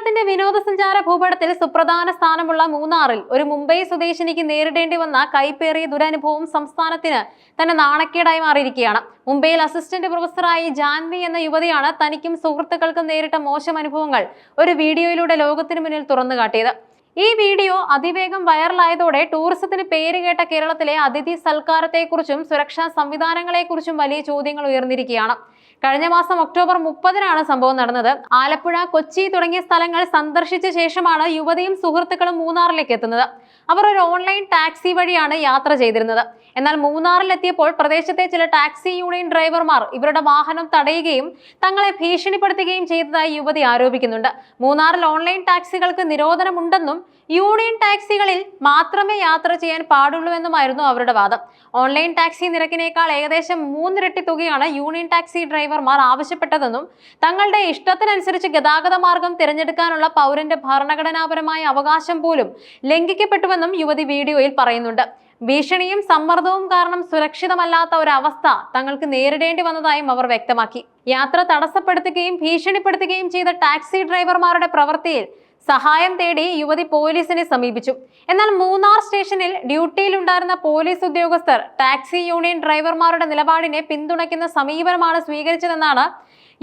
കേരളത്തിന്റെ വിനോദസഞ്ചാര ഭൂപടത്തിൽ സുപ്രധാന സ്ഥാനമുള്ള മൂന്നാറിൽ ഒരു മുംബൈ സ്വദേശിനിക്ക് നേരിടേണ്ടി വന്ന കൈപ്പേറിയ ദുരനുഭവം സംസ്ഥാനത്തിന് തന്നെ നാണക്കേടായി മാറിയിരിക്കുകയാണ്. മുംബൈയിൽ അസിസ്റ്റന്റ് പ്രൊഫസറായി ജാൻവി എന്ന യുവതിയാണ് തനിക്കും സുഹൃത്തുക്കൾക്കും നേരിട്ട മോശം അനുഭവങ്ങൾ ഒരു വീഡിയോയിലൂടെ ലോകത്തിനു മുന്നിൽ തുറന്നു കാട്ടിയത്. ഈ വീഡിയോ അതിവേഗം വൈറലായതോടെ ടൂറിസത്തിന് പേരുകേട്ട കേരളത്തിലെ അതിഥി സൽക്കാരത്തെക്കുറിച്ചും സുരക്ഷാ സംവിധാനങ്ങളെക്കുറിച്ചും വലിയ ചോദ്യങ്ങൾ ഉയർന്നിരിക്കുകയാണ്. കഴിഞ്ഞ മാസം ഒക്ടോബർ മുപ്പതിനാണ് സംഭവം നടന്നത്. ആലപ്പുഴ കൊച്ചി തുടങ്ങിയ സ്ഥലങ്ങൾ സന്ദർശിച്ച ശേഷമാണ് യുവതിയും സുഹൃത്തുക്കളും മൂന്നാറിലേക്ക് എത്തുന്നത്. അവർ ഒരു ഓൺലൈൻ ടാക്സി വഴിയാണ് യാത്ര ചെയ്തിരുന്നത്. എന്നാൽ മൂന്നാറിലെത്തിയപ്പോൾ പ്രദേശത്തെ ചില ടാക്സി യൂണിയൻ ഡ്രൈവർമാർ ഇവരുടെ വാഹനം തടയുകയും തങ്ങളെ ഭീഷണിപ്പെടുത്തുകയും ചെയ്തതായി യുവതി ആരോപിക്കുന്നുണ്ട്. മൂന്നാറിൽ ഓൺലൈൻ ടാക്സികൾക്ക് നിരോധനമുണ്ടെന്നും യൂണിയൻ ടാക്സികളിൽ മാത്രമേ യാത്ര ചെയ്യാൻ പാടുള്ളൂ പാടുള്ളൂവെന്നുമായിരുന്നു അവരുടെ വാദം. ഓൺലൈൻ ടാക്സി നിരക്കിനേക്കാൾ ഏകദേശം മൂന്നിരട്ടി തുകയാണ് യൂണിയൻ ടാക്സി ഡ്രൈവർമാർ ആവശ്യപ്പെട്ടതെന്നും തങ്ങളുടെ ഇഷ്ടത്തിനനുസരിച്ച് ഗതാഗത മാർഗം തിരഞ്ഞെടുക്കാനുള്ള പൗരന്റെ ഭരണഘടനാപരമായ അവകാശം പോലും ലംഘിക്കപ്പെട്ടുവെന്നും യുവതി വീഡിയോയിൽ പറയുന്നുണ്ട്. ഭീഷണിയും സമ്മർദ്ദവും കാരണം സുരക്ഷിതമല്ലാത്ത ഒരവസ്ഥ തങ്ങൾക്ക് നേരിടേണ്ടി വന്നതായും അവർ വ്യക്തമാക്കി. യാത്ര തടസ്സപ്പെടുത്തുകയും ഭീഷണിപ്പെടുത്തുകയും ചെയ്ത ടാക്സി ഡ്രൈവർമാരുടെ പ്രവൃത്തിയിൽ സഹായം തേടി യുവതി പോലീസിനെ സമീപിച്ചു. എന്നാൽ മൂന്നാർ സ്റ്റേഷനിൽ ഡ്യൂട്ടിയിലുണ്ടായിരുന്ന പോലീസ് ഉദ്യോഗസ്ഥർ ടാക്സി യൂണിയൻ ഡ്രൈവർമാരുടെ നിലപാടിനെ പിന്തുണയ്ക്കുന്ന സമീപനമാണ് സ്വീകരിച്ചതെന്നാണ്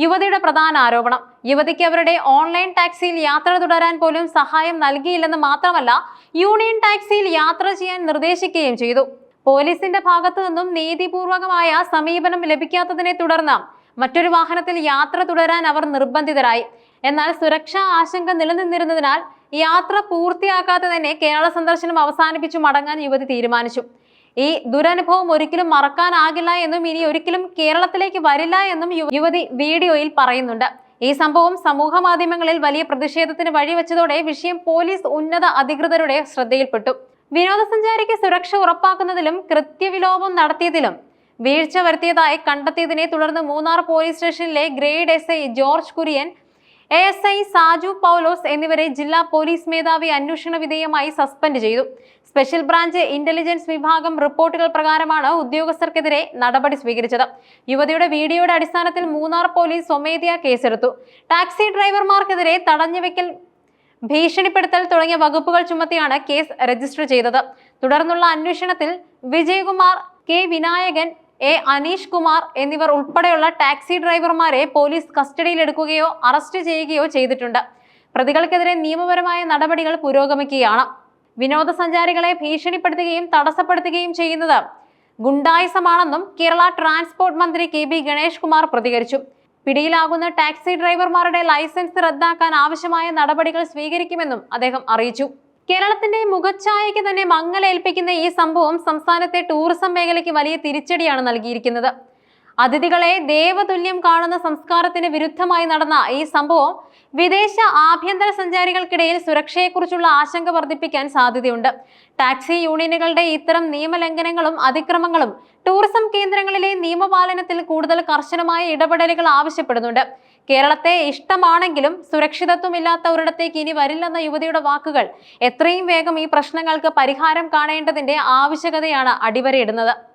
യുവതിയുടെ പ്രധാന ആരോപണം. യുവതിക്ക് അവരുടെ ഓൺലൈൻ ടാക്സിയിൽ യാത്ര തുടരാൻ പോലും സഹായം നൽകിയില്ലെന്ന് മാത്രമല്ല യൂണിയൻ ടാക്സിയിൽ യാത്ര ചെയ്യാൻ നിർദ്ദേശിക്കുകയും ചെയ്തു. പോലീസിന്റെ ഭാഗത്തു നിന്നും നീതിപൂർവകമായ സമീപനം ലഭിക്കാത്തതിനെ തുടർന്ന് മറ്റൊരു വാഹനത്തിൽ യാത്ര തുടരാൻ അവർ നിർബന്ധിതരായി. എന്നാൽ സുരക്ഷാ ആശങ്ക നിലനിന്നിരുന്നതിനാൽ യാത്ര പൂർത്തിയാക്കാതെ തന്നെ കേരള സന്ദർശനം അവസാനിപ്പിച്ചു മടങ്ങാൻ യുവതി തീരുമാനിച്ചു. ഈ ദുരനുഭവം ഒരിക്കലും മറക്കാനാകില്ല എന്നും ഇനി ഒരിക്കലും കേരളത്തിലേക്ക് വരില്ല എന്നും യുവതി വീഡിയോയിൽ പറയുന്നുണ്ട്. ഈ സംഭവം സമൂഹ മാധ്യമങ്ങളിൽ വലിയ പ്രതിഷേധത്തിന് വഴിവെച്ചതോടെ വിഷയം പോലീസ് ഉന്നത അധികൃതരുടെ ശ്രദ്ധയിൽപ്പെട്ടു. വിനോദസഞ്ചാരിക്ക് സുരക്ഷ ഉറപ്പാക്കുന്നതിലും കൃത്യവിലോപം നടത്തിയതിലും വീഴ്ച വരുത്തിയതായി കണ്ടെത്തിയതിനെ തുടർന്ന് മൂന്നാർ പോലീസ് സ്റ്റേഷനിലെ grade S George Kurian A S I Saju Paulose എന്നിവരെ ജില്ലാ പോലീസ് മേധാവി അന്വേഷണ വിധേയമായി സസ്പെൻഡ് ചെയ്തു. സ്പെഷ്യൽ ബ്രാഞ്ച് ഇന്റലിജൻസ് വിഭാഗം റിപ്പോർട്ടുകൾ പ്രകാരമാണ് ഉദ്യോഗസ്ഥർക്കെതിരെ നടപടി സ്വീകരിച്ചത്. യുവതിയുടെ വീഡിയോയുടെ അടിസ്ഥാനത്തിൽ മൂന്നാർ പോലീസ് സ്വമേധയാ കേസെടുത്തു. ടാക്സി ഡ്രൈവർമാർക്കെതിരെ തടഞ്ഞുവെക്കൽ ഭീഷണിപ്പെടുത്തൽ തുടങ്ങിയ വകുപ്പുകൾ ചുമത്തിയാണ് കേസ് രജിസ്റ്റർ ചെയ്തത്. തുടർന്നുള്ള അന്വേഷണത്തിൽ വിജയകുമാർ കെ വിനായകൻ എ അനീഷ് കുമാർ എന്നിവർ ഉൾപ്പെടെയുള്ള ടാക്സി ഡ്രൈവർമാരെ പോലീസ് കസ്റ്റഡിയിലെടുക്കുകയോ അറസ്റ്റ് ചെയ്യുകയോ ചെയ്തിട്ടുണ്ട്. പ്രതികൾക്കെതിരെ നിയമപരമായ നടപടികൾ പുരോഗമിക്കുകയാണ്. വിനോദസഞ്ചാരികളെ ഭീഷണിപ്പെടുത്തുകയും തടസ്സപ്പെടുത്തുകയും ചെയ്യുന്നത് ഗുണ്ടായിസമാണെന്നും കേരള ട്രാൻസ്പോർട്ട് മന്ത്രി കെ ബി ഗണേഷ് കുമാർ പ്രതികരിച്ചു. പിടിയിലാകുന്ന ടാക്സി ഡ്രൈവർമാരുടെ ലൈസൻസ് റദ്ദാക്കാൻ ആവശ്യമായ നടപടികൾ സ്വീകരിക്കുമെന്നും അദ്ദേഹം അറിയിച്ചു. കേരളത്തിന്റെ മുഖച്ഛായയ്ക്ക് തന്നെ മങ്ങലേൽപ്പിക്കുന്ന ഈ സംഭവം സംസ്ഥാനത്തെ ടൂറിസം മേഖലയ്ക്ക് വലിയ തിരിച്ചടിയാണ് നൽകിയിരിക്കുന്നത്. അതിഥികളെ ദേവതുല്യം കാണുന്ന സംസ്കാരത്തിന് വിരുദ്ധമായി നടന്ന ഈ സംഭവം വിദേശ ആഭ്യന്തര സഞ്ചാരികൾക്കിടയിൽ സുരക്ഷയെക്കുറിച്ചുള്ള ആശങ്ക വർദ്ധിപ്പിക്കാൻ സാധ്യതയുണ്ട്. ടാക്സി യൂണിയനുകളുടെ ഇത്തരം നിയമലംഘനങ്ങളും അതിക്രമങ്ങളും ടൂറിസം കേന്ദ്രങ്ങളിലെ നിയമപാലനത്തിൽ കൂടുതൽ കർശനമായ ഇടപെടലുകൾ ആവശ്യപ്പെടുന്നുണ്ട്. കേരളത്തെ ഇഷ്ടമാണെങ്കിലും സുരക്ഷിതത്വമില്ലാത്ത ഒരിടത്തേക്ക് ഇനി വരില്ലെന്ന യുവതിയുടെ വാക്കുകൾ. എത്രയും വേഗം ഈ പ്രശ്നങ്ങൾക്ക് പരിഹാരം കാണേണ്ടതിന്റെ ആവശ്യകതയാണ് അടിവരയിടുന്നത്.